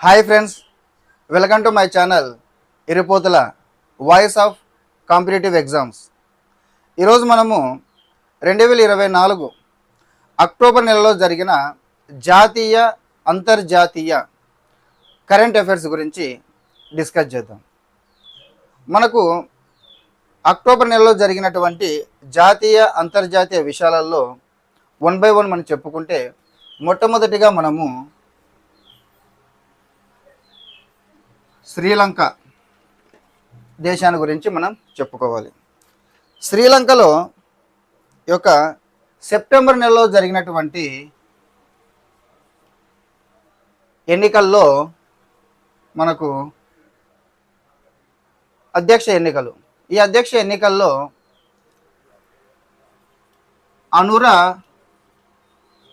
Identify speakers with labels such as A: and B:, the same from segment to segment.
A: Hi friends welcome to my channel Irupotula voice of competitive exams ఈరోజు మనము రెండు వేల ఇరవై నాలుగు అక్టోబర్ నెలలో జరిగిన జాతీయ అంతర్జాతీయ కరెంట్ అఫైర్స్ గురించి డిస్కస్ చేద్దాం. మనకు అక్టోబర్ నెలలో జరిగినటువంటి జాతీయ అంతర్జాతీయ విషయాలలో వన్ బై వన్ మనం చెప్పుకుంటే మొట్టమొదటిగా మనము శ్రీలంక దేశాన్ని గురించి మనం చెప్పుకోవాలి. శ్రీలంకలో యొక్క సెప్టెంబర్ నెలలో జరిగినటువంటి ఎన్నికల్లో మనకు అధ్యక్ష ఎన్నికలు. ఈ అధ్యక్ష ఎన్నికల్లో అనుర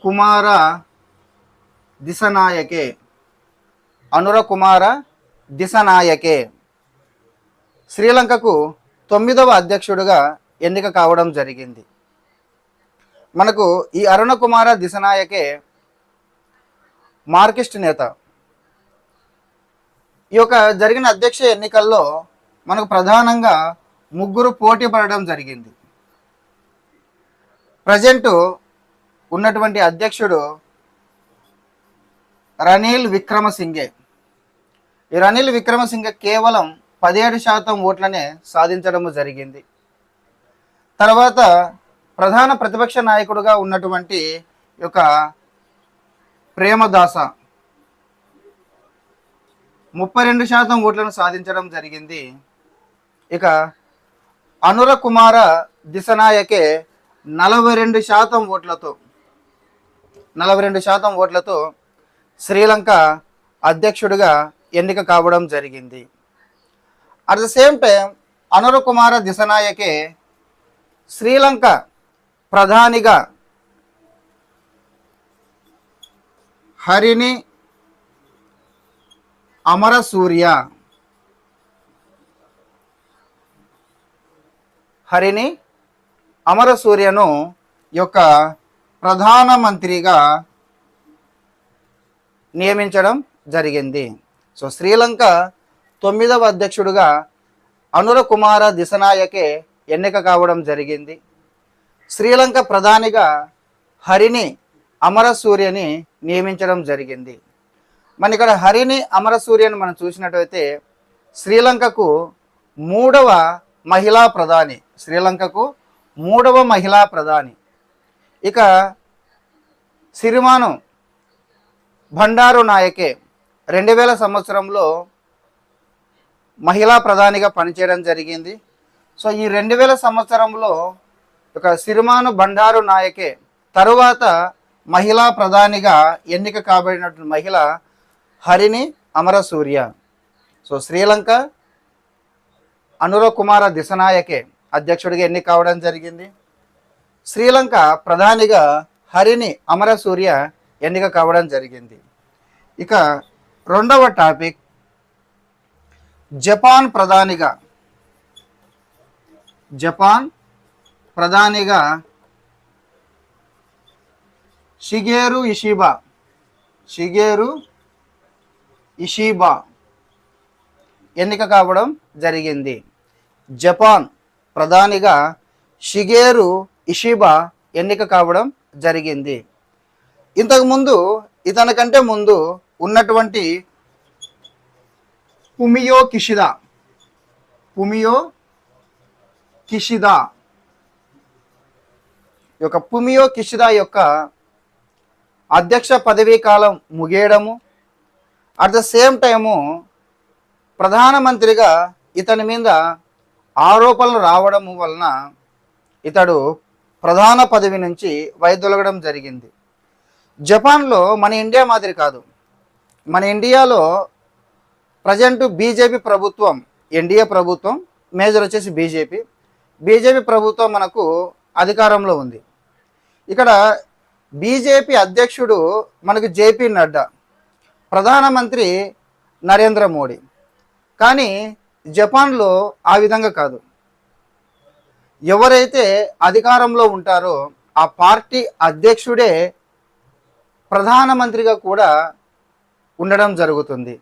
A: కుమార దిశనాయకే అనుర కుమార దిశనాయకే. శ్రీలంకకు తొమ్మిదవ అధ్యక్షుడిగా ఎన్నిక కావడం జరిగింది. మనకు ఈ అరుణకుమార దిశనాయకే మార్కిస్ట్ నేత. ఈ యొక్క జరిగిన అధ్యక్ష ఎన్నికల్లో మనకు ప్రధానంగా ముగ్గురు పోటీ పడడం జరిగింది. ప్రజెంట్ ఉన్నటువంటి అధ్యక్షుడు రనీల్ విక్రమసింగే. ఈ రనిల్ విక్రమసింగ కేవలం పదిహేడు శాతం ఓట్లనే సాధించడం జరిగింది. తర్వాత ప్రధాన ప్రతిపక్ష నాయకుడుగా ఉన్నటువంటి ఈ యొక్క ప్రేమదాస ముప్పై రెండు శాతం ఓట్లను సాధించడం జరిగింది. ఇక అనుర కుమార దిశనాయకే నలభై రెండు శాతం ఓట్లతో నలభై రెండు శాతం ఓట్లతో శ్రీలంక అధ్యక్షుడిగా ఎన్నిక కావడం జరిగింది. At the same time Anura Kumara Dissanayake Sri Lanka ప్రధానిగా హరిణి అమరసూర్య హరిణి అమరసూర్యను యొక్క ప్రధానమంత్రిగా నియమించడం జరిగింది సో శ్రీలంక తొమ్మిదవ అధ్యక్షుడుగా అనుర కుమార దిశనాయకే ఎన్నిక కావడం జరిగింది. శ్రీలంక ప్రధానిగా హరిని అమరసూర్యని నియమించడం జరిగింది. మన ఇక్కడ హరిని అమరసూర్యని మనం చూసినట్టయితే శ్రీలంకకు మూడవ మహిళా ప్రధాని శ్రీలంకకు మూడవ మహిళా ప్రధాని. ఇక సిరిమాను భండారు నాయకే రెండు వేల సంవత్సరంలో మహిళా ప్రధానిగా పనిచేయడం జరిగింది. సో ఈ రెండు వేల సంవత్సరంలో ఒక సిరిమాను బండారు నాయకే తరువాత మహిళా ప్రధానిగా ఎన్నిక కాబడినటువంటి మహిళ హరిణి అమరసూర్య. సో శ్రీలంక అనుర కుమార దిశనాయకే అధ్యక్షుడిగా ఎన్నిక కావడం జరిగింది. శ్రీలంక ప్రధానిగా హరిణి అమరసూర్య ఎన్నిక కావడం జరిగింది. ఇక రెండవ టాపిక్. జపాన్ ప్రధానిగా. జపాన్ ప్రధానిగా షిగేరు ఇషిబా. షిగేరు ఇషిబా ఎన్నిక కావడం జరిగింది. జపాన్ ప్రధానిగా షిగేరు ఇషిబా ఎన్నిక కావడం జరిగింది. ఇంతకుముందు ఇతని కంటే ముందు ఉన్నటువంటి పుమియో కిషిదా. Fumio Kishida. యొక్క పుమియో కిషిదా యొక్క అధ్యక్ష పదవీ కాలం ముగియడము. అట్ ద సేమ్ టైము ప్రధానమంత్రిగా ఇతని మీద ఆరోపణలు రావడం వలన ఇతడు ప్రధాన పదవి నుంచి వైదొలగడం జరిగింది. జపాన్లో మన ఇండియా మాదిరి కాదు. మన ఇండియాలో ప్రజెంట్ బీజేపీ ప్రభుత్వం ఎన్డీఏ ప్రభుత్వం మేజర్ వచ్చేసి బీజేపీ. బీజేపీ ప్రభుత్వం మనకు అధికారంలో ఉంది. ఇక్కడ బీజేపీ అధ్యక్షుడు మనకు జేపీ నడ్డా ప్రధానమంత్రి నరేంద్ర మోడీ. కానీ జపాన్లో ఆ విధంగా కాదు. ఎవరైతే అధికారంలో ఉంటారో ఆ పార్టీ అధ్యక్షుడే ప్రధానమంత్రిగా కూడా ఉండడం జరుగుతుంది.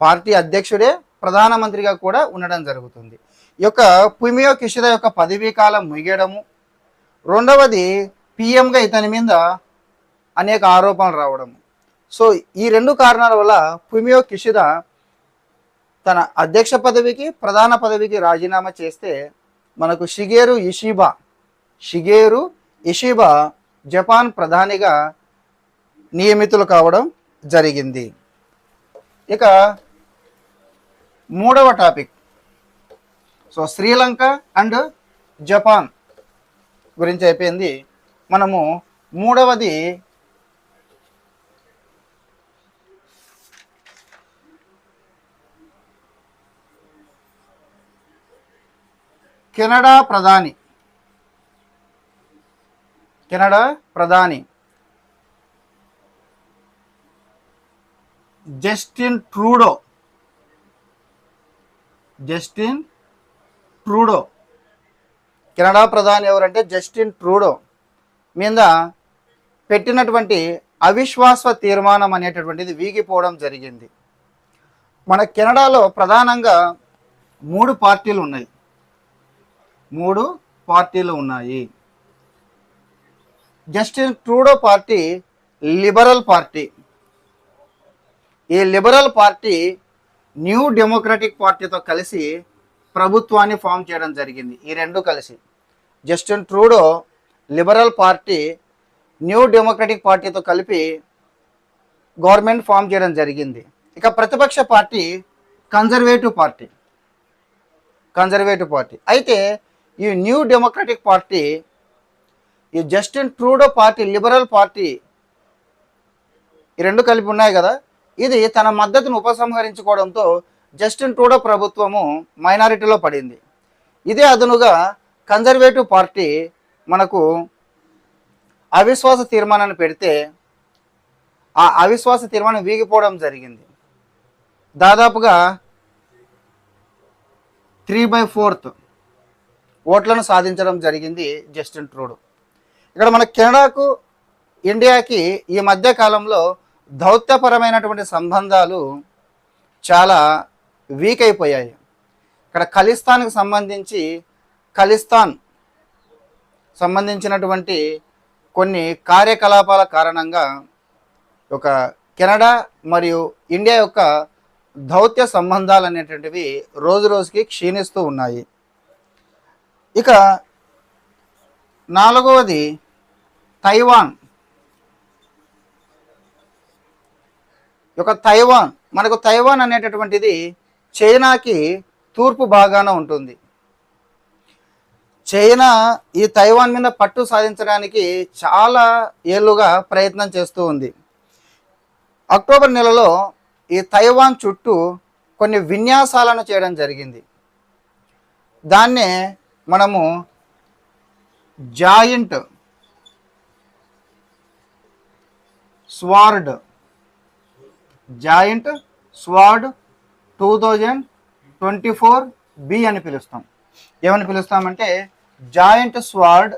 A: పార్టీ అధ్యక్షుడే ప్రధానమంత్రిగా కూడా ఉండడం జరుగుతుంది. ఈ యొక్క పుమియో కిషిద యొక్క పదవీ కాలం ముగియడము రెండవది పిఎంగా ఇతని మీద అనేక ఆరోపణలు రావడము. సో ఈ రెండు కారణాల వల్ల పుమియో కిషిద తన అధ్యక్ష పదవికి ప్రధాన పదవికి రాజీనామా చేస్తే మనకు Shigeru Ishiba Shigeru Ishiba Japan ప్రధానిగా నియమితులు కావడం జరిగింది. ఇక మూడవ topic. So Sri Lanka and Japan గురించి అయిపోయింది. మనము మూడవది కెనడా ప్రధాని. కెనడా ప్రధాని. Justin Trudeau. Justin Trudeau. Canada ప్రధాని ఎవరంటే జస్టిన్ ట్రూడో. మీద పెట్టినటువంటి అవిశ్వాస తీర్మానం అనేటటువంటిది వీగిపోవడం జరిగింది. మన కెనడాలో ప్రధానంగా మూడు పార్టీలు ఉన్నాయి. మూడు పార్టీలు ఉన్నాయి. Justin Trudeau party liberal party. ఈ లిబరల్ పార్టీ న్యూ డెమోక్రటిక్ పార్టీతో కలిసి ప్రభుత్వాన్ని ఫామ్ చేయడం జరిగింది ఈ రెండు కలిసి. Justin Trudeau liberal party new democratic పార్టీతో కలిపి గవర్నమెంట్ ఫామ్ చేయడం జరిగింది. ఇక ప్రతిపక్ష party conservative party conservative party. అయితే ఈ న్యూ డెమోక్రటిక్ పార్టీ ఈ Justin Trudeau party liberal party ఈ రెండు కలిపి ఉన్నాయి కదా ఇది తన మద్దతును ఉపసంహరించుకోవడంతో జస్టిన్ ట్రూడో ప్రభుత్వము మైనారిటీలో పడింది. ఇదే అదనుగా కన్జర్వేటివ్ పార్టీ మనకు అవిశ్వాస తీర్మానాన్ని పెడితే ఆ అవిశ్వాస తీర్మానం వీగిపోవడం జరిగింది. దాదాపుగా త్రీ బై ఫోర్త్ ఓట్లను సాధించడం జరిగింది జస్టిన్ ట్రూడో. ఇక్కడ మన కెనడాకు ఇండియాకి ఈ మధ్య కాలంలో దౌత్యపరమైనటువంటి సంబంధాలు చాలా వీక్ అయిపోయాయి. ఇక్కడ ఖలిస్తాన్కి సంబంధించి ఖలిస్తాన్ సంబంధించినటువంటి కొన్ని కార్యకలాపాల కారణంగా ఒక కెనడా మరియు ఇండియా యొక్క దౌత్య సంబంధాలు అనేటువంటివి రోజు రోజుకి క్షీణిస్తూ ఉన్నాయి. ఇక నాలుగవది తైవాన్. యొక్క తైవాన్ మనకు తైవాన్ అనేటటువంటిది చైనాకి తూర్పు భాగాన ఉంటుంది. చైనా ఈ తైవాన్ మీద పట్టు సాధించడానికి చాలా ఏళ్ళుగా ప్రయత్నం చేస్తూ ఉంది. అక్టోబర్ నెలలో ఈ తైవాన్ చుట్టూ కొన్ని విన్యాసాలను చేయడం జరిగింది. దాన్నే మనము joint sword joint sword two thousand twenty four B అని పిలుస్తాం. ఏమని పిలుస్తామంటే joint sword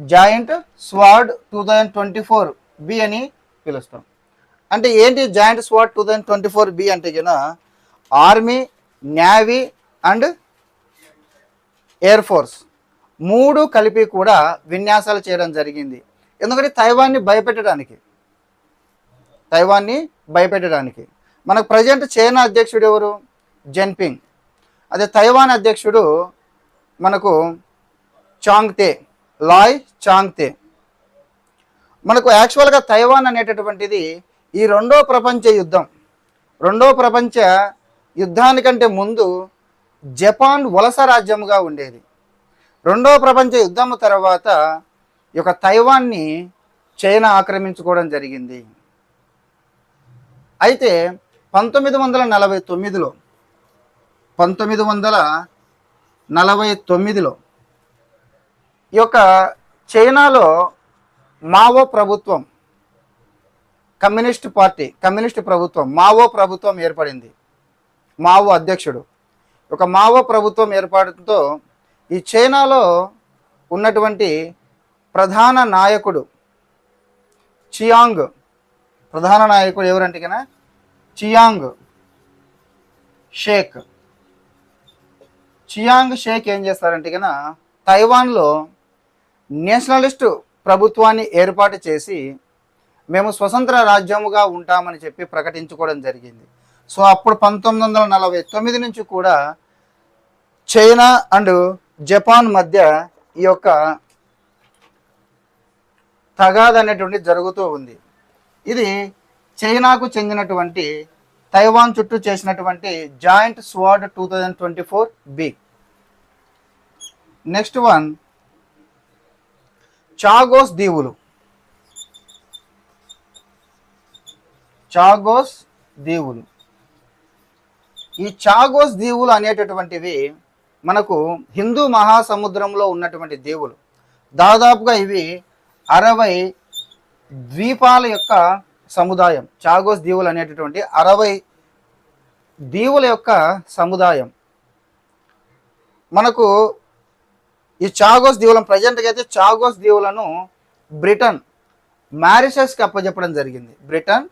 A: joint sword two thousand twenty four B అని పిలుస్తాం. అంటే ఏంటి joint sword two thousand twenty four B అంటే కింద army navy and air force మూడు కలిపి కూడా విన్యాసాలు చేయడం జరిగింది. ఎందుకంటే తైవాన్ని భయపెట్టడానికి తైవాన్ని భయపెట్టడానికి. మనకు ప్రజెంట్ చైనా అధ్యక్షుడు ఎవరు? జెన్పింగ్ అదే తైవాన్ అధ్యక్షుడు మనకు చాంగ్తే లాయ్ చాంగ్తే. మనకు యాక్చువల్గా తైవాన్ అనేటటువంటిది ఈ రెండో ప్రపంచ యుద్ధం. రెండో ప్రపంచ యుద్ధానికంటే ముందు జపాన్ వలస రాజ్యముగా ఉండేది. రెండో ప్రపంచ యుద్ధం తర్వాత ఈ యొక్క తైవాన్ని చైనా ఆక్రమించుకోవడం జరిగింది. అయితే పంతొమ్మిది వందల నలభై తొమ్మిదిలో పంతొమ్మిది వందల నలభై తొమ్మిదిలో ఈ యొక్క చైనాలో మావో ప్రభుత్వం కమ్యూనిస్ట్ పార్టీ కమ్యూనిస్ట్ ప్రభుత్వం మావో ప్రభుత్వం ఏర్పడింది. మావో అధ్యక్షుడు. ఒక మావో ప్రభుత్వం ఏర్పడంతో ఈ చైనాలో ఉన్నటువంటి ప్రధాన నాయకుడు చియాంగ్ ప్రధాన నాయకుడు ఎవరంటే కన్నా చియాంగ్ షేక్. చియాంగ్ షేక్ ఏం చేస్తారంటే కన్నా తైవాన్లో నేషనలిస్ట్ ప్రభుత్వాన్ని ఏర్పాటు చేసి మేము స్వతంత్ర రాజ్యముగా ఉంటామని చెప్పి ప్రకటించుకోవడం జరిగింది. సో అప్పుడు పంతొమ్మిది వందల నలభై తొమ్మిది నుంచి కూడా చైనా అండ్ జపాన్ మధ్య ఈ యొక్క తగాదనేటువంటి జరుగుతూ ఉంది. ఇది చైనాకు చెందినటువంటి తైవాన్ చుట్టూ చేసినటువంటి joint sword two thousand twenty four B. Next one Chagos దీవులు. చాగోస్ దీవులు. ఈ చాగోస్ దీవులు అనేటటువంటివి మనకు హిందూ మహాసముద్రంలో ఉన్నటువంటి దీవులు. దాదాపుగా ఇవి అరవై ద్వీపాల యొక్క సముదాయం చాగోస్ దీవులు అనేటటువంటి అరవై దీవుల యొక్క సముదాయం. మనకు ఈ చాగోస్ దీవులను ప్రజెంట్గా అయితే చాగోస్ దీవులను బ్రిటన్ మారిషస్కి అప్పచెప్పడం జరిగింది. బ్రిటన్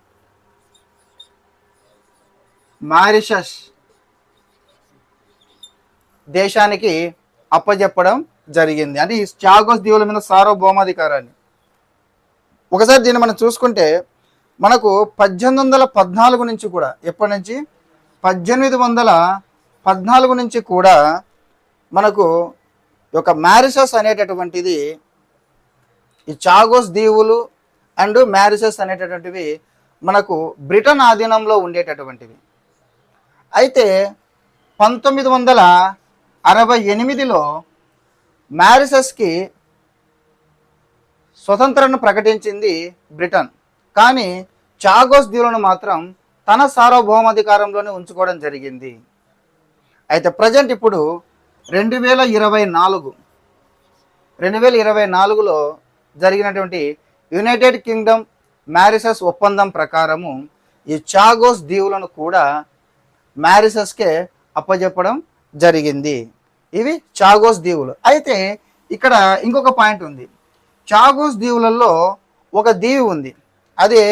A: మారిషస్ దేశానికి అప్పచెప్పడం జరిగింది. అంటే ఈ చాగోస్ దీవుల మీద సార్వభౌమాధికారాన్ని ఒకసారి దీన్ని మనం చూసుకుంటే మనకు పద్దెనిమిది వందల పద్నాలుగు నుంచి కూడా ఎప్పటి నుంచి? పద్దెనిమిది వందల పద్నాలుగు నుంచి కూడా మనకు ఒక మ్యారిసస్ అనేటటువంటిది ఈ చాగోస్ దీవులు అండ్ మ్యారిసస్ అనేటటువంటివి మనకు బ్రిటన్ ఆధీనంలో ఉండేటటువంటివి. అయితే పంతొమ్మిది వందల అరవై ఎనిమిదిలో మ్యారిసస్కి స్వతంత్రను ప్రకటించింది బ్రిటన్. కానీ చాగోస్ దీవులను మాత్రం తన సార్వభౌమాధికారంలోనే ఉంచుకోవడం జరిగింది. అయితే ప్రజెంట్ ఇప్పుడు రెండు వేల ఇరవై నాలుగు రెండు వేల ఇరవై నాలుగులో జరిగినటువంటి యునైటెడ్ కింగ్డమ్ మ్యారిసస్ ఒప్పందం ప్రకారము ఈ చాగోస్ దీవులను కూడా మ్యారిసస్కే అప్పజెప్పడం జరిగింది. ఇవి చాగోస్ దీవులు. అయితే ఇక్కడ ఇంకొక పాయింట్ ఉంది. చాగోస్ దీవులలో ఒక దీవి ఉంది. అది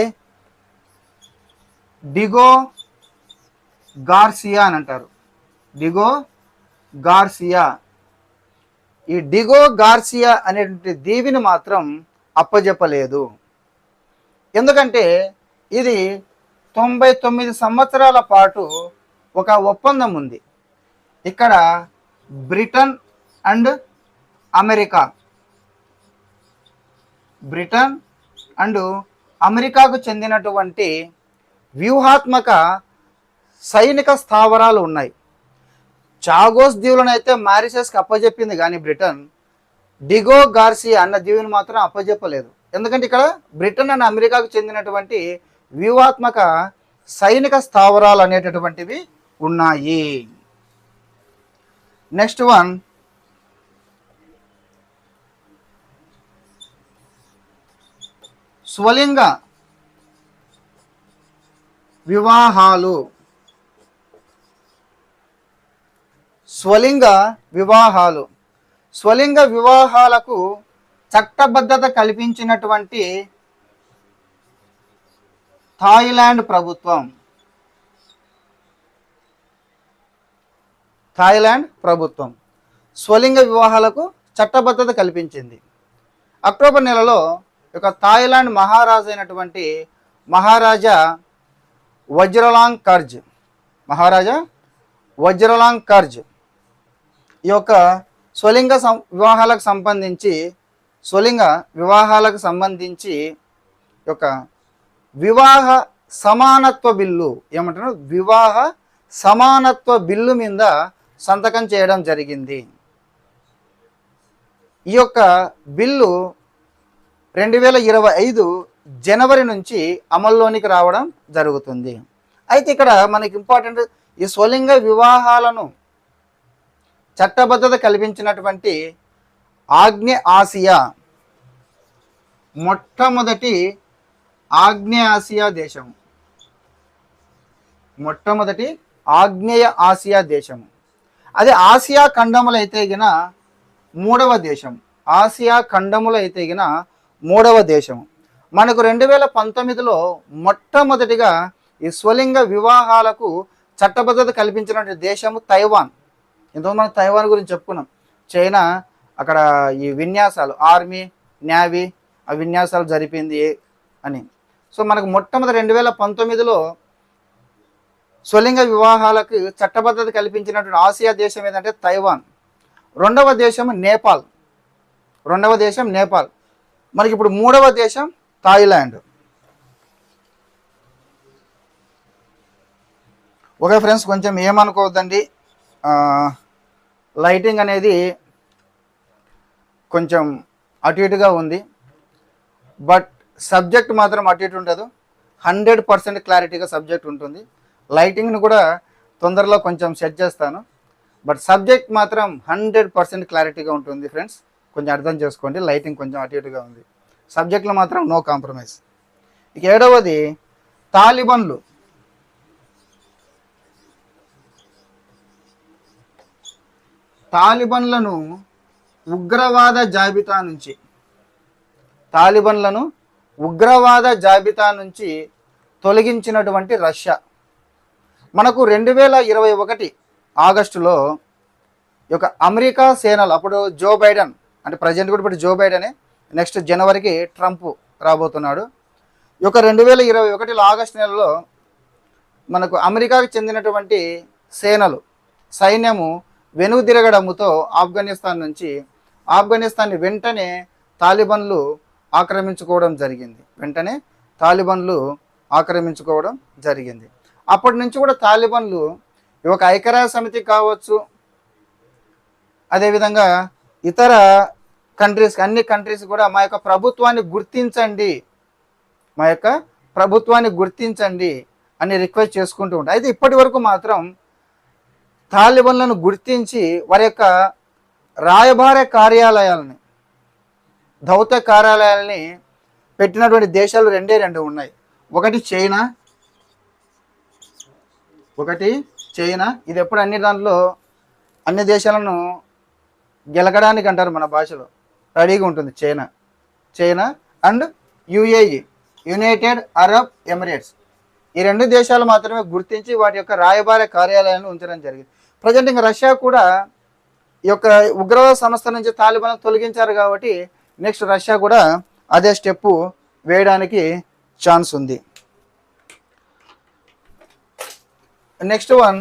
A: డిగో గార్సియా అని అంటారు. Diego Garcia. ఈ డిగో గార్సియా అనేటువంటి దీవిని మాత్రం అప్పజెప్పలేదు. ఎందుకంటే ఇది తొంభై తొమ్మిది సంవత్సరాల పాటు ఒక ఒప్పందం ఉంది. ఇక్కడ Britain and America Britain and అమెరికాకు చెందినటువంటి వ్యూహాత్మక సైనిక స్థావరాలు ఉన్నాయి. చాగోస్ దీవులను అయితే మారిషస్కి అప్పజెప్పింది కానీ బ్రిటన్. డిగో గార్సియా అన్న దీవుని మాత్రం అప్పజెప్పలేదు. ఎందుకంటే ఇక్కడ బ్రిటన్ అండ్ అమెరికాకు చెందినటువంటి వ్యూహాత్మక సైనిక స్థావరాలు అనేటటువంటివి ఉన్నాయి. నెక్స్ట్ వన్ స్వలింగ వివాహాలు. స్వలింగ వివాహాలు. స్వలింగ వివాహాలకు చట్టబద్ధత కల్పించినటువంటి థాయిలాండ్ ప్రభుత్వం. థాయిలాండ్ ప్రభుత్వం. స్వలింగ వివాహాలకు చట్టబద్ధత కల్పించింది. అక్టోబర్ నెలలో యొక్క థాయిలాండ్ మహారాజు అయినటువంటి మహారాజా వజ్రలాంగ్ కర్జ్ మహారాజా వజ్రలాంగ్ కర్జ్ ఈ యొక్క స్వలింగ సం వివాహాలకు సంబంధించి స్వలింగ వివాహాలకు సంబంధించి యొక్క వివాహ సమానత్వ బిల్లు ఏమంటారు? వివాహ సమానత్వ బిల్లు మీద సంతకం చేయడం జరిగింది. ఈ యొక్క బిల్లు రెండు వేల ఇరవై ఐదు జనవరి నుంచి అమల్లోనికి రావడం జరుగుతుంది. అయితే ఇక్కడ మనకి ఇంపార్టెంట్ ఈ స్వలింగ వివాహాలను చట్టబద్ధత కల్పించినటువంటి ఆగ్నే ఆసియా మొట్టమొదటి ఆగ్నేయ ఆసియా దేశం. మొట్టమొదటి ఆగ్నేయ ఆసియా దేశం. అదే ఆసియా ఖండములైతే అయితే గిన మూడవ దేశం. ఆసియా ఖండములైతే అయితే గిన మూడవ దేశం. మనకు రెండు వేల పంతొమ్మిదిలో మొట్టమొదటిగా ఈ స్వలింగ వివాహాలకు చట్టబద్ధత కల్పించినటువంటి దేశము తైవాన్. ఇంతకుముందు మనం తైవాన్ గురించి చెప్పుకున్నాం. చైనా అక్కడ ఈ విన్యాసాలు ఆర్మీ నేవీ ఆ విన్యాసాలు జరిపింది అని. సో మనకు మొట్టమొదటి రెండు వేల పంతొమ్మిదిలో స్వలింగ వివాహాలకు చట్టబద్ధత కల్పించినటువంటి ఆసియా దేశం ఏంటంటే తైవాన్. రెండవ దేశం నేపాల్. రెండవ దేశం నేపాల్. మనకి ఇప్పుడు మూడవ దేశం థాయిలాండ్. ఓకే ఫ్రెండ్స్ కొంచెం ఏమనుకోవద్దండి. లైటింగ్ అనేది కొంచెం అటు ఇటుగా ఉంది. బట్ సబ్జెక్ట్ మాత్రం అటు ఇటు ఉండదు. హండ్రెడ్ పర్సెంట్ క్లారిటీగా సబ్జెక్ట్ ఉంటుంది. లైటింగ్ని కూడా తొందరలో కొంచెం సెట్ చేస్తాను. బట్ సబ్జెక్ట్ మాత్రం హండ్రెడ్ పర్సెంట్ క్లారిటీగా ఉంటుంది ఫ్రెండ్స్. కొంచెం అర్థం చేసుకోండి లైటింగ్ కొంచెం అటు ఇటుగా ఉంది. సబ్జెక్ట్లో మాత్రం నో కాంప్రమైజ్. ఇక ఏడవది తాలిబన్లు. తాలిబన్లను ఉగ్రవాద జాబితా నుంచి తాలిబన్లను ఉగ్రవాద జాబితా నుంచి తొలగించినటువంటి రష్యా. మనకు రెండు వేల ఇరవై ఒకటి ఆగస్టులో ఒక అమెరికా సేనలు అప్పుడు జో బైడెన్ అంటే ప్రజెంట్ కూడా ఇప్పుడు జో బైడెనే నెక్స్ట్ జనవరికి ట్రంప్ రాబోతున్నాడు. ఈ యొక్క రెండు వేల ఇరవై ఒకటిలో ఆగస్టు నెలలో మనకు అమెరికాకు చెందినటువంటి సేనలు సైన్యము వెనుదిరగడముతో ఆఫ్ఘనిస్తాన్ నుంచి ఆఫ్ఘనిస్తాన్ని వెంటనే తాలిబన్లు ఆక్రమించుకోవడం జరిగింది. వెంటనే తాలిబన్లు ఆక్రమించుకోవడం జరిగింది. అప్పటి నుంచి కూడా తాలిబన్లు ఈ ఒక ఐక్యరాజ్య సమితి కావచ్చు అదేవిధంగా ఇతర కంట్రీస్ అన్ని కంట్రీస్ కూడా మా యొక్క ప్రభుత్వాన్ని గుర్తించండి. మా యొక్క ప్రభుత్వాన్ని గుర్తించండి అని రిక్వెస్ట్ చేసుకుంటూ ఉంటాయి అయితే ఇప్పటి వరకు మాత్రం తాలిబన్లను గుర్తించి వారి యొక్క రాయబార కార్యాలయాలని దౌత్య కార్యాలయాలని పెట్టినటువంటి దేశాలు రెండే రెండు ఉన్నాయి. ఒకటి చైనా ఒకటి చైనా. ఇది ఎప్పుడు అన్ని దాంట్లో అన్ని దేశాలను గెలకడానికి అంటారు మన భాషలో. రెడీగా ఉంటుంది China. China and UAE United Arab Emirates. ఈ రెండు దేశాలు మాత్రమే గుర్తించి వాటి యొక్క రాయబార కార్యాలయాన్ని ఉంచడం జరిగింది. ప్రజెంట్ ఇంకా రష్యా కూడా ఈ యొక్క ఉగ్రవాద సంస్థ నుంచి తాలిబాన్ తొలగించారు కాబట్టి నెక్స్ట్ రష్యా కూడా అదే స్టెప్పు వేయడానికి ఛాన్స్ ఉంది. నెక్స్ట్ వన్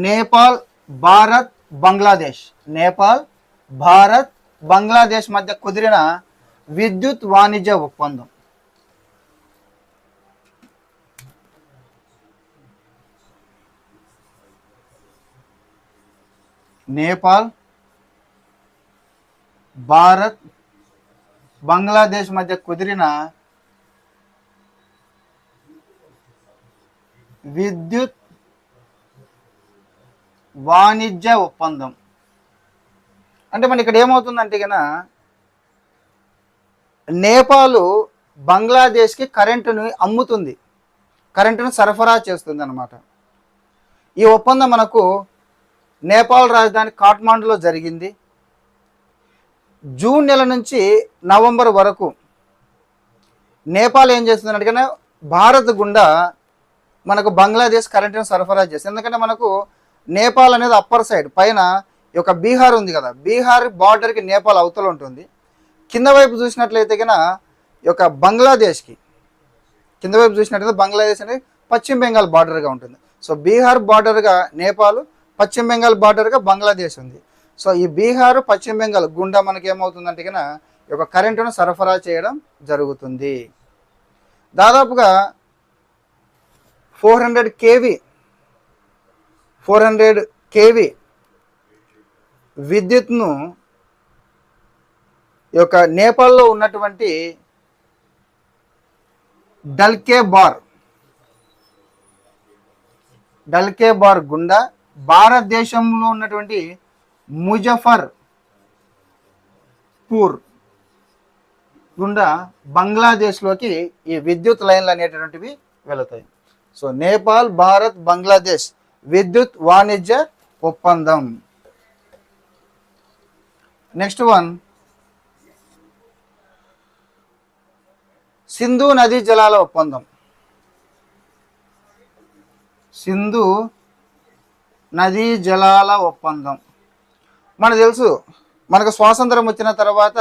A: నేపాల్ భారత్ బంగ్లాదేశ్ నేపాల్ భారత్ బంగ్లాదేశ్ మధ్య కుదిరిన విద్యుత్ వాణిజ్య ఒప్పందం నేపాల్ భారత్ బంగ్లాదేశ్ మధ్య కుదిరిన విద్యుత్ వాణిజ్య ఒప్పందం. అంటే మన ఇక్కడ ఏమవుతుందంటే కన నేపాలు బంగ్లాదేశ్కి కరెంటును అమ్ముతుంది. కరెంటును సరఫరా చేస్తుంది అనమాట ఈ ఒప్పందం మనకు నేపాల్ రాజధాని కాఠ్మాండులో జరిగింది. జూన్ నెల నుంచి నవంబర్ వరకు నేపాల్ ఏం చేస్తుంది అంటే భారత్ గుండా మనకు బంగ్లాదేశ్ కరెంటును సరఫరా చేస్తుంది. ఎందుకంటే మనకు నేపాల్ అనేది అప్పర్ సైడ్. పైన ఒక యొక్క బీహార్ ఉంది కదా. బీహార్ బార్డర్కి నేపాల్ అవతల ఉంటుంది. కింద వైపు చూసినట్లయితే కనుక ఈ యొక్క బంగ్లాదేశ్కి. కింద వైపు చూసినట్లయితే బంగ్లాదేశ్ అనేది పశ్చిమ బెంగాల్ బార్డర్గా ఉంటుంది. సో బీహార్ బార్డర్గా నేపాల్ పశ్చిమ బెంగాల్ బార్డర్గా బంగ్లాదేశ్ ఉంది. సో ఈ బీహార్ పశ్చిమ బెంగాల్ గుండా మనకి ఏమవుతుందంటే కనుక ఈ యొక్క కరెంటును సరఫరా చేయడం జరుగుతుంది. దాదాపుగా four hundred KV four hundred KV విద్యుత్ను ఈ యొక్క నేపాల్లో ఉన్నటువంటి డల్కే బార్ డల్కే బార్ గుండా భారతదేశంలో ఉన్నటువంటి ముజఫర్ పూర్ గుండా బంగ్లాదేశ్లోకి ఈ విద్యుత్ లైన్లు అనేటటువంటివి వెళతాయి. సో నేపాల్ భారత్ బంగ్లాదేశ్ విద్యుత్ వాణిజ్య ఒప్పందం. నెక్స్ట్ వన్ సింధు నదీ జలాల ఒప్పందం. సింధు నదీ జలాల ఒప్పందం. మనకు తెలుసు మనకు స్వాతంత్రం వచ్చిన తర్వాత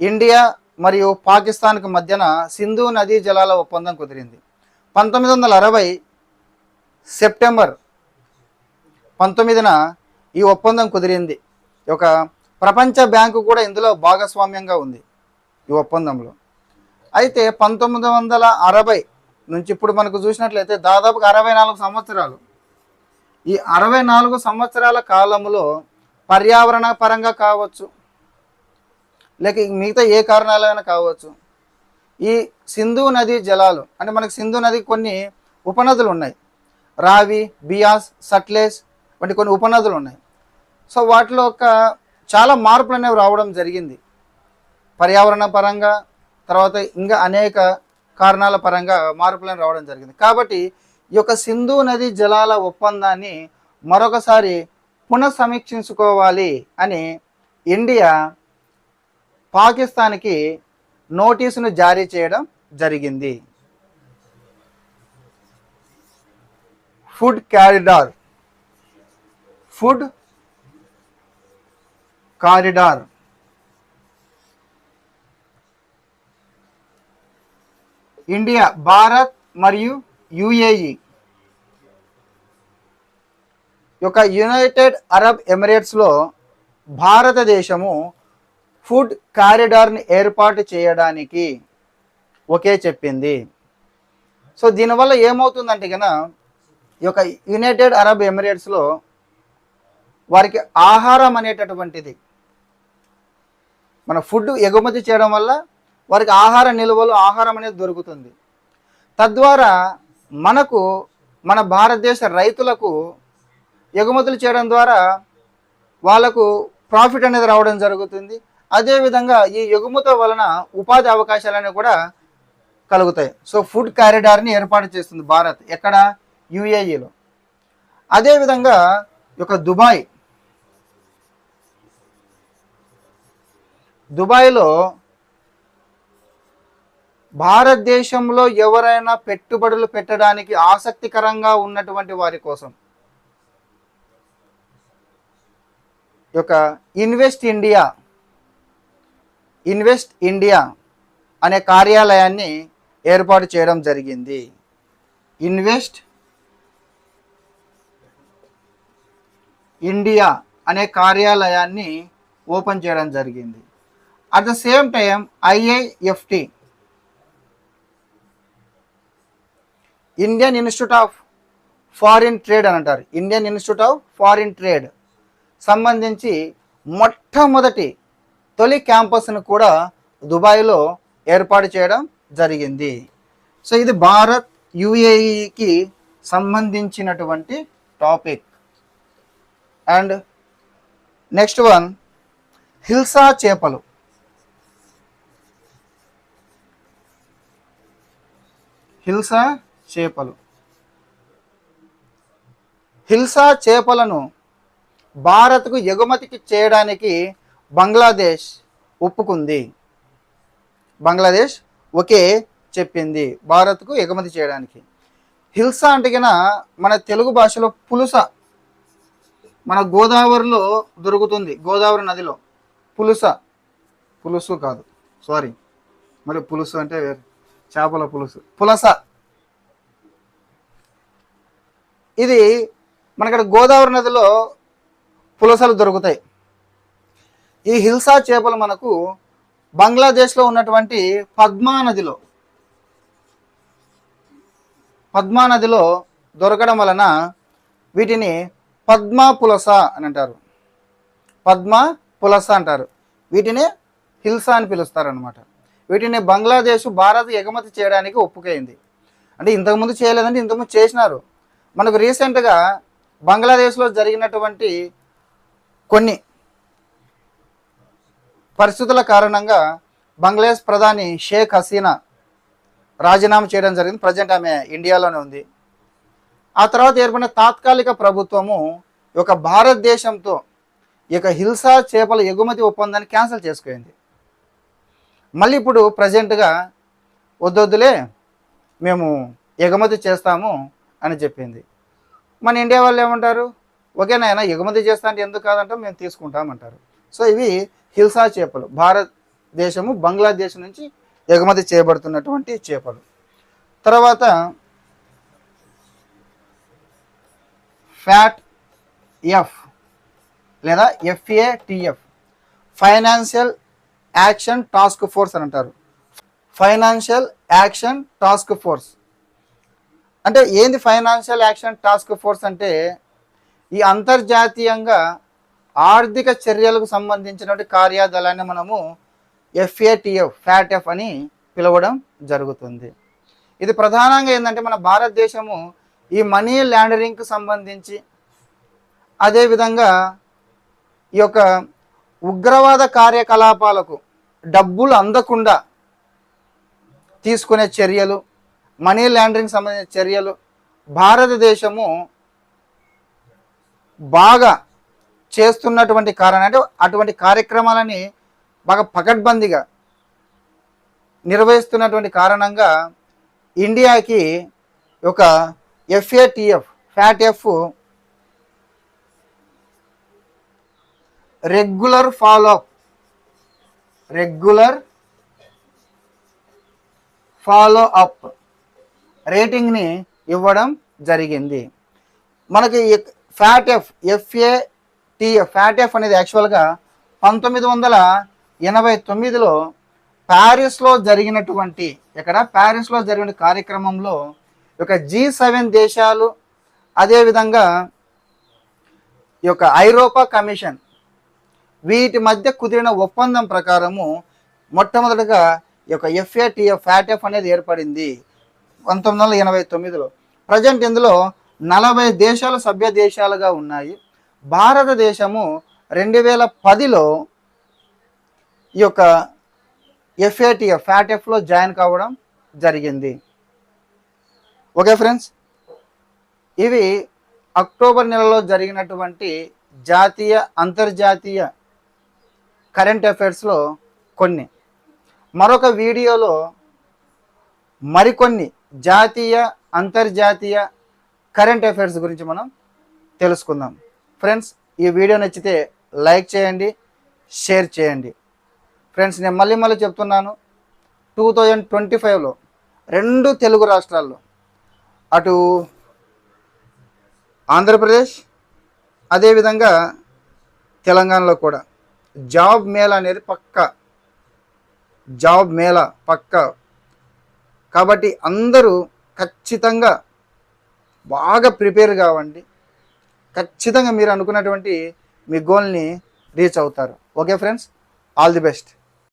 A: ఇండియా మరియు పాకిస్తాన్కి మధ్యన సింధు నదీ జలాల ఒప్పందం కుదిరింది. పంతొమ్మిది వందల అరవై సెప్టెంబర్ పంతొమ్మిదిన ఈ ఒప్పందం కుదిరింది. ఒక ప్రపంచ బ్యాంకు కూడా ఇందులో భాగస్వామ్యంగా ఉంది ఈ ఒప్పందంలో. అయితే పంతొమ్మిది వందల అరవై నుంచి ఇప్పుడు మనకు చూసినట్లయితే దాదాపుగా అరవై నాలుగు సంవత్సరాలు. ఈ అరవై నాలుగు సంవత్సరాల కాలంలో పర్యావరణ పరంగా కావచ్చు లేక మిగతా ఏ కారణాలైనా కావచ్చు ఈ సింధు నది జలాలు అంటే మనకి సింధు నది కొన్ని ఉపనదులు ఉన్నాయి. రావి బియాస్ సట్లేజ్ వంటి కొన్ని ఉపనదులు ఉన్నాయి సో వాటిలో ఒక చాలా మార్పులు అనేవి రావడం జరిగింది. పర్యావరణ పరంగా తర్వాత ఇంకా అనేక కారణాల పరంగా మార్పులను రావడం జరిగింది. కాబట్టి ఈ యొక్క సింధు నది జలాల ఒప్పందాన్ని మరొకసారి పునఃసమీక్షించుకోవాలి అని ఇండియా పాకిస్తాన్కి నోటీసును జారీ చేయడం జరిగింది. Food corridor. Food corridor India Bharat మరియు యుఏఈ యొక్క యునైటెడ్ అరబ్ ఎమిరేట్స్లో భారతదేశము ఫుడ్ కారిడార్ని ఏర్పాటు చేయడానికి ఒకే చెప్పింది. సో దీనివల్ల ఏమవుతుందంటే కనుక ఈ యొక్క యునైటెడ్ అరబ్ ఎమిరేట్స్లో వారికి ఆహారం అనేటటువంటిది. మన ఫుడ్ ఎగుమతి చేయడం వల్ల వారికి ఆహార నిల్వలు ఆహారం అనేది దొరుకుతుంది. తద్వారా మనకు మన భారతదేశ రైతులకు ఎగుమతులు చేయడం ద్వారా వాళ్ళకు ప్రాఫిట్ అనేది రావడం జరుగుతుంది. అదేవిధంగా ఈ ఎగుమతుల వలన ఉపాధి అవకాశాలన్నీ కూడా కలుగుతాయి. సో ఫుడ్ కారిడార్ని ఏర్పాటు చేస్తుంది భారత్. ఎక్కడ? యుఏఈలో. అదేవిధంగా ఒక యొక్క దుబాయ్. దుబాయ్లో భారతదేశంలో ఎవరైనా పెట్టుబడులు పెట్టడానికి ఆసక్తికరంగా ఉన్నటువంటి వారి కోసం ఒక యొక్క ఇన్వెస్ట్ ఇండియా ఇన్వెస్ట్ ఇండియా అనే కార్యాలయాన్ని ఏర్పాటు చేయడం జరిగింది. ఇన్వెస్ట్ ఇండియా అనే కార్యాలయాన్ని ఓపెన్ చేయడం జరిగింది. At the same time IIFT Indian institute of foreign trade అని అంటారు. Indian institute of foreign trade సంబంధించి మొట్టమొదటి తొలి క్యాంపస్ను కూడా దుబాయ్లో ఏర్పాటు చేయడం జరిగింది. సో ఇది భారత్ యుఏఈకి సంబంధించినటువంటి topic. And next one hilsa చేపలు. హిల్సా చేపలు. హిల్సా చేపలను భారత్కు ఎగుమతికి చేయడానికి బంగ్లాదేశ్ ఒప్పుకుంది. బంగ్లాదేశ్ ఒకే చెప్పింది భారత్కు ఎగుమతి చేయడానికి. హిల్సా అంటే మన తెలుగు భాషలో పులుస మన గోదావరిలో దొరుకుతుంది గోదావరి నదిలో. పులుస. పులుసు కాదు. సారీ మరి పులుసు అంటే చేపల పులుసు. పులస. ఇది మనకి గోదావరి నదిలో పులసలు దొరుకుతాయి. ఈ హిల్సా చేపలు మనకు బంగ్లాదేశ్లో ఉన్నటువంటి పద్మా నదిలో పద్మా నదిలో దొరకడం వలన వీటిని పద్మా పులస అని అంటారు. పద్మా పులస అంటారు. వీటిని హిల్సా అని పిలుస్తారు అనమాట వీటిని బంగ్లాదేశ్ భారత్ ఎగుమతి చేయడానికి ఒప్పుకైంది. అంటే ఇంతకుముందు చేయలేదంటే ఇంతకుముందు చేసినారు. మనకు రీసెంట్గా బంగ్లాదేశ్లో జరిగినటువంటి కొన్ని పరిస్థితుల కారణంగా బంగ్లాదేశ్ ప్రధాని షేక్ హసీనా రాజీనామా చేయడం జరిగింది. ప్రజెంట్ ఆమె ఇండియాలోనే ఉంది. ఆ తర్వాత ఏర్పడిన తాత్కాలిక ప్రభుత్వము ఒక భారతదేశంతో ఈ యొక్క హిల్సా చేపల ఎగుమతి ఒప్పందాన్ని క్యాన్సిల్ చేసుకుంది. మళ్ళీ ఇప్పుడు ప్రజెంట్గా వద్దొద్దులే మేము ఎగుమతి చేస్తాము అని చెప్పింది. మన ఇండియా వాళ్ళు ఏమంటారు? ఓకే నాయన ఎగుమతి చేస్తా అంటే ఎందుకు కాదంటే మేము తీసుకుంటామంటారు సో ఇవి హిల్సా చేపలు భారతదేశము బంగ్లాదేశ్ నుంచి ఎగుమతి చేయబడుతున్నటువంటి చేపలు. తర్వాత ఫ్యాట్ ఎఫ్ లేదా FATF financial action task force అని అంటారు. Financial action task force. అంటే ఏంది ఫైనాన్షియల్ యాక్షన్ టాస్క్ ఫోర్స్ అంటే ఈ అంతర్జాతీయంగా ఆర్థిక చర్యలకు సంబంధించినటువంటి కార్యదళాన్ని మనము ఎఫ్ఏటిఎఫ్ ఫ్యాట్ఎఫ్ అని పిలవడం జరుగుతుంది. ఇది ప్రధానంగా ఏంటంటే మన భారతదేశము ఈ మనీ ల్యాండరింగ్కి సంబంధించి అదేవిధంగా ఈ యొక్క ఉగ్రవాద కార్యకలాపాలకు డబ్బులు అందకుండా తీసుకునే చర్యలు మనీ ల్యాండరింగ్ సంబంధించిన చర్యలు భారతదేశము బాగా చేస్తున్నటువంటి కారణం అంటే అటువంటి కార్యక్రమాలని బాగా పకడ్బందీగా నిర్వహిస్తున్నటువంటి కారణంగా ఇండియాకి ఒక FATF fat F regular follow up regular follow up రేటింగ్ని ఇవ్వడం జరిగింది. మనకి fat F FATF fat F అనేది యాక్చువల్గా పంతొమ్మిది వందల ఎనభై తొమ్మిదిలో ప్యారిస్లో జరిగినటువంటి ఇక్కడ ప్యారిస్లో జరిగిన కార్యక్రమంలో యొక్క జీ సెవెన్ దేశాలు అదేవిధంగా ఈ యొక్క ఐరోపా కమిషన్ వీటి మధ్య కుదిరిన ఒప్పందం ప్రకారము మొట్టమొదటిగా ఈ యొక్క ఎఫ్ఏటిఎఫ్ ఫ్యాటెఫ్ అనేది ఏర్పడింది పంతొమ్మిది వందల ఎనభై తొమ్మిదిలో. ప్రజెంట్ ఇందులో నలభై దేశాలు సభ్య దేశాలుగా ఉన్నాయి. భారతదేశము రెండు వేల పదిలో ఈ యొక్క ఎఫ్ఏటిఎఫ్ ఫ్యాటెఫ్లో జాయిన్ కావడం జరిగింది. Okay friends. ఇవి అక్టోబర్ నెలలో జరిగినటువంటి జాతీయ అంతర్జాతీయ కరెంట్ అఫైర్స్లో కొన్ని. మరొక వీడియోలో మరికొన్ని జాతీయ అంతర్జాతీయ కరెంట్ అఫైర్స్ గురించి మనం తెలుసుకుందాం. ఫ్రెండ్స్ ఈ వీడియో నచ్చితే లైక్ చేయండి షేర్ చేయండి. ఫ్రెండ్స్ నేను మళ్ళీ మళ్ళీ చెప్తున్నాను టూ థౌజండ్ ట్వంటీ ఫైవ్లో రెండు తెలుగు రాష్ట్రాల్లో అటు ఆంధ్రప్రదేశ్ అదేవిధంగా తెలంగాణలో కూడా. జాబ్ మేళా అనేది పక్క. జాబ్ మేళా పక్క. కాబట్టి అందరూ ఖచ్చితంగా బాగా ప్రిపేర్ కావండి. ఖచ్చితంగా మీరు అనుకున్నటువంటి మీ గోల్ని రీచ్ అవుతారు. Okay friends all the best